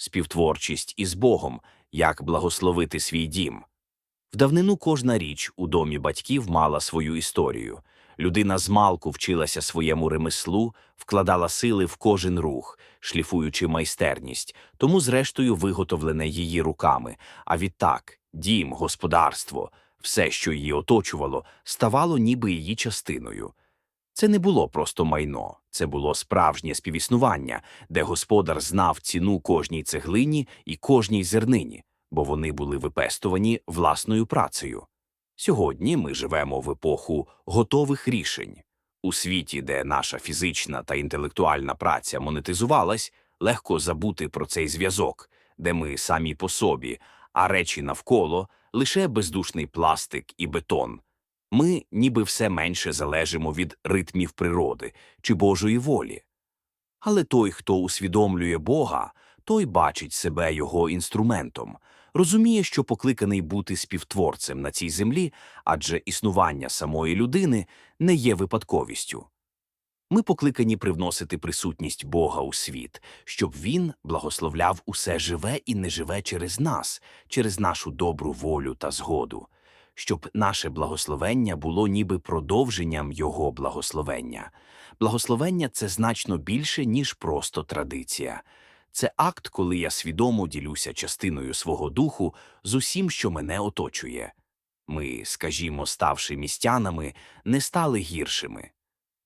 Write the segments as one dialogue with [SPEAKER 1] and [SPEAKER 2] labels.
[SPEAKER 1] співтворчість із Богом, як благословити свій дім. В давнину кожна річ у домі батьків мала свою історію. Людина змалку вчилася своєму ремеслу, вкладала сили в кожен рух, шліфуючи майстерність, тому, зрештою, виготовлене її руками. А відтак дім, господарство, все, що її оточувало, ставало ніби її частиною. Це не було просто майно, це було справжнє співіснування, де господар знав ціну кожній цеглині і кожній зернині, бо вони були випестувані власною працею. Сьогодні ми живемо в епоху готових рішень. У світі, де наша фізична та інтелектуальна праця монетизувалась, легко забути про цей зв'язок, де ми самі по собі, а речі навколо лише бездушний пластик і бетон. Ми ніби все менше залежимо від ритмів природи чи Божої волі. Але той, хто усвідомлює Бога, той бачить себе його інструментом, розуміє, що покликаний бути співтворцем на цій землі, адже існування самої людини не є випадковістю. Ми покликані привносити присутність Бога у світ, щоб Він благословляв усе живе і неживе через нас, через нашу добру волю та згоду, щоб наше благословення було ніби продовженням Його благословення. Благословення це значно більше, ніж просто традиція. Це акт, коли я свідомо ділюся частиною свого духу з усім, що мене оточує. Ми, скажімо, ставши містянами, не стали гіршими.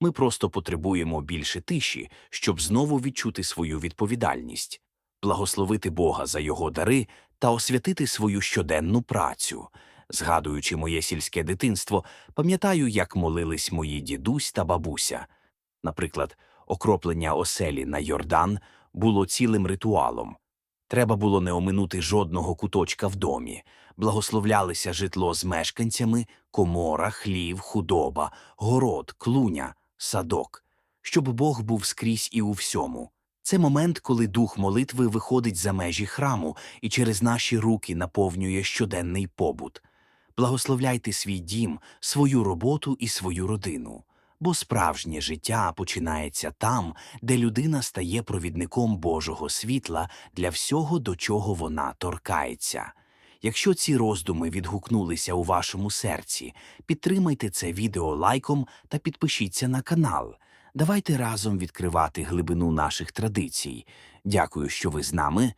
[SPEAKER 1] Ми просто потребуємо більше тиші, щоб знову відчути свою відповідальність, благословити Бога за його дари та освятити свою щоденну працю. Згадуючи моє сільське дитинство, пам'ятаю, як молились мої дідусь та бабуся. Наприклад, окроплення оселі на Йордан було цілим ритуалом. Треба було не оминути жодного куточка в домі. Благословлялися житло з мешканцями, комора, хлів, худоба, город, клуня, садок, щоб Бог був скрізь і у всьому. Це момент, коли дух молитви виходить за межі храму і через наші руки наповнює щоденний побут. Благословляйте свій дім, свою роботу і свою родину. Бо справжнє життя починається там, де людина стає провідником Божого світла для всього, до чого вона торкається. Якщо ці роздуми відгукнулися у вашому серці, підтримайте це відео лайком та підпишіться на канал. Давайте разом відкривати глибину наших традицій. Дякую, що ви з нами.